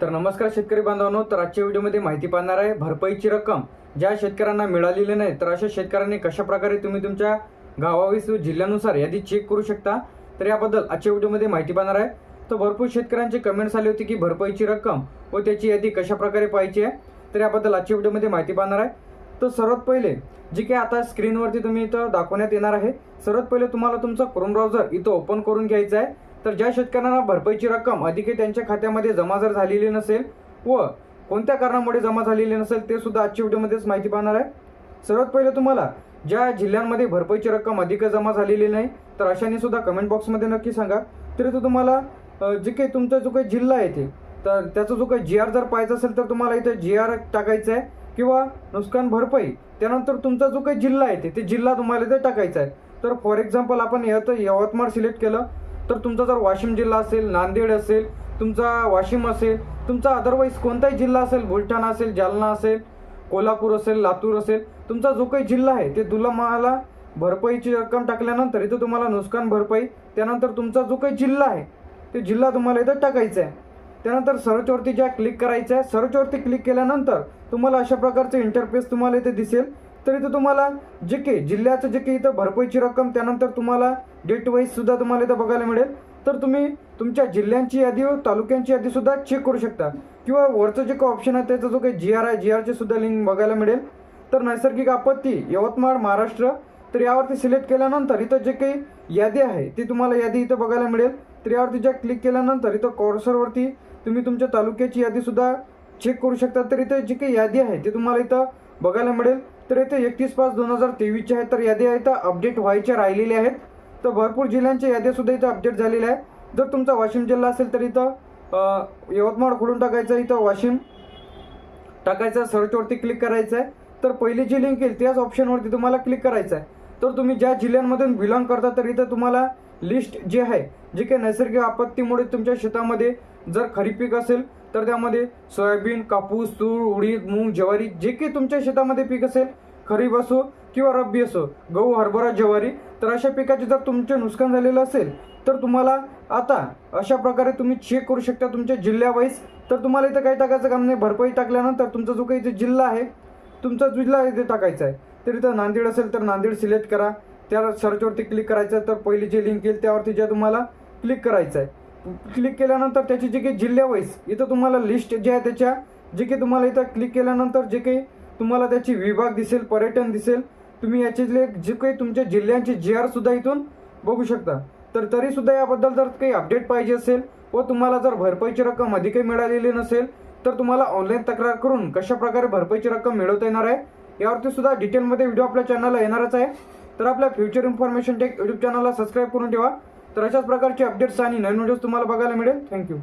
तर नमस्कार शेतकरी बांधवांनो तर आजच्या व्हिडिओमध्ये माहिती पाहणार आहे भरपाईची रक्कम ज्या शेतकऱ्यांना मिळालेली नाही तर अशा शेतकऱ्यांनी कशा प्रकारे तुम्ही तुमच्या गावावीस जिल्ह्यानुसार यादी चेक करू शकता? तर याबद्दल आजच्या व्हिडिओमध्ये माहिती पाहणार आहे. तर भरपूर शेतकऱ्यांचे कमेंट्स आले होते की भरपाईची रक्कम व त्याची यादी कशा प्रकारे पाहायची आहे? तर याबद्दल आजच्या व्हिडिओमध्ये माहिती पाहणार आहे. तर सर्वात पहिले जी काही आता स्क्रीनवरती तुम्ही इथं दाखवण्यात येणार आहे. सर्वात पहिले तुम्हाला तुमचं क्रोम ब्राउझर इथं ओपन करून घ्यायचं आहे. तर ज्या शेतकऱ्यांना भरपाईची रक्कम अधिक त्यांच्या खात्यामध्ये जमा जर झालेली नसेल व कोणत्या कारणामुळे जमा झालेली नसेल ते सुद्धा आजच्या व्हिडिओमध्येच माहिती पाहणार आहे. सर्वात पहिले तुम्हाला ज्या जिल्ह्यांमध्ये भरपाईची रक्कम अधिक जमा झालेली नाही तर अशाने सुद्धा कमेंट बॉक्समध्ये नक्की सांगा. तरी तो तुम्हाला जे काही तुमचा जो काही जिल्हा आहे ते तर त्याचा जो काही जी आर जर पाहायचा असेल तर तुम्हाला इथं जी आर टाकायचं आहे किंवा नुकसान भरपाई त्यानंतर तुमचा जो काही जिल्हा आहे ते ते जिल्हा तुम्हाला इथे टाकायचा आहे. तर फॉर एक्झाम्पल आपण यात यवतमाळ सिलेक्ट केलं. तर तुमचा जर वाशिम जिल्हा असेल नांदेड असेल तुमचा वाशिम असेल तुमचा अदरवाईज कोणताही जिल्हा असेल बुलढाणा असेल जालना असेल कोल्हापूर असेल लातूर असेल तुमचा जो काही जिल्हा आहे ते तुम्हाला भरपाईची रक्कम टाकल्यानंतर इथं तुम्हाला नुकसान भरपाई त्यानंतर तुमचा जो काही जिल्हा आहे ते जिल्हा तुम्हाला इथं टाकायचा आहे. त्यानंतर सर्चवरती ज्या क्लिक करायचं आहे सर्चवरती क्लिक केल्यानंतर तुम्हाला अशा प्रकारचं इंटरफेस तुम्हाला इथे दिसेल. तर इथं तुम्हाला जे काही जिल्ह्याचं जे काही इथं भरपाईची रक्कम त्यानंतर तुम्हाला डेट वाईज सुद्धा तुम्हाला इथं बघायला मिळेल. तर तुम्ही तुमच्या जिल्ह्यांची यादी व तालुक्यांची यादी सुद्धा चेक करू शकता. किंवा वरचं जे काही ऑप्शन आहे त्याचा जो काही जी आर आहे जी आरची सुद्धा लिंक बघायला मिळेल. तर नैसर्गिक आपत्ती यवतमाळ महाराष्ट्र तर यावरती सिलेक्ट केल्यानंतर इथं जे काही यादी आहे ती तुम्हाला यादी इथं बघायला मिळेल. तर यावरती ज्या क्लिक केल्यानंतर इथं कॉर्सरवरती तुम्ही तुमच्या तालुक्याची यादी सुद्धा चेक करू शकता. तर इथं जी काही यादी आहे ती तुम्हाला इथं बघायला मिळेल. तर इथे एकतीस पाच दोन हजार तेवीसच्या आहेत. तर यादी इथं अपडेट व्हायच्या राहिलेल्या आहेत. तर भरपूर जिल्ह्यांच्या याद्यासुद्धा इथं अपडेट झालेल्या आहेत. जर तुमचा वाशिम जिल्हा असेल तर इथं यवतमाळ खोडून टाकायचं इथं वाशिम. टाकायचं सर्चवरती क्लिक करायचं आहे. तर पहिली जी लिंक येईल त्याच ऑप्शनवरती तुम्हाला क्लिक करायचं आहे. तर तुम्ही ज्या जिल्ह्यांमधून बिलॉंग करता तर इथं तुम्हाला लिस्ट जी आहे जी काही नैसर्गिक आपत्तीमुळे तुमच्या शेतामध्ये जर खरीप पीक असेल तर त्यामध्ये सोयाबीन कापूस तूर उडीद मूग ज्वारी जे काही तुमच्या शेतामध्ये पीक असेल खरीप असो किंवा रब्बी असो गहू हरभरा ज्वारी तर अशा पिकाचे जर तुमचे नुकसान झालेलं असेल तर तुम्हाला आता अशा प्रकारे तुम्ही चेक करू शकता तुमच्या जिल्ह्यावाईज. तर तुम्हाला इथं काही टाकायचं काम नाही भरपाई टाकल्यानंतर तुमचा जो काही इथे जिल्हा आहे तुमचा जिल्हा इथे टाकायचा आहे. तर इथं नांदेड असेल तर नांदेड सिलेक्ट करा. त्या सर्चवरती क्लिक करायचं आहे तर पहिली जी लिंक येईल त्यावरती ज्या तुम्हाला क्लिक करायचं आहे. क्लिक केल्यानंतर त्याची जे काही जिल्ह्यावाईज इथं तुम्हाला लिस्ट जे आहे त्याच्या जे काही तुम्हाला इथं क्लिक केल्यानंतर जे काही तुम्हाला त्याची विभाग दिसेल पर्यटन दिसेल तुम्ही याच्यातले जे काही तुमच्या जिल्ह्यांचे जी आर सुद्धा इथून बघू शकता. तर तरीसुद्धा याबद्दल जर काही अपडेट पाहिजे असेल व तुम्हाला जर भरपाईची रक्कम अधिकही मिळालेली नसेल तर तुम्हाला ऑनलाईन तक्रार करून कशाप्रकारे भरपाईची रक्कम मिळवता येणार आहे यावरती सुद्धा डिटेलमध्ये व्हिडिओ आपल्या चॅनलला येणारच आहे. तर आपल्या फ्युचर इन्फॉर्मेशन टेक यूट्यूब चॅनलला सबस्क्राईब करून ठेवा. तर अशाच प्रकारचे अपडेट्स आणि नवीन व्हिडिओज तुम्हाला बघायला मिळेल. थँक्यू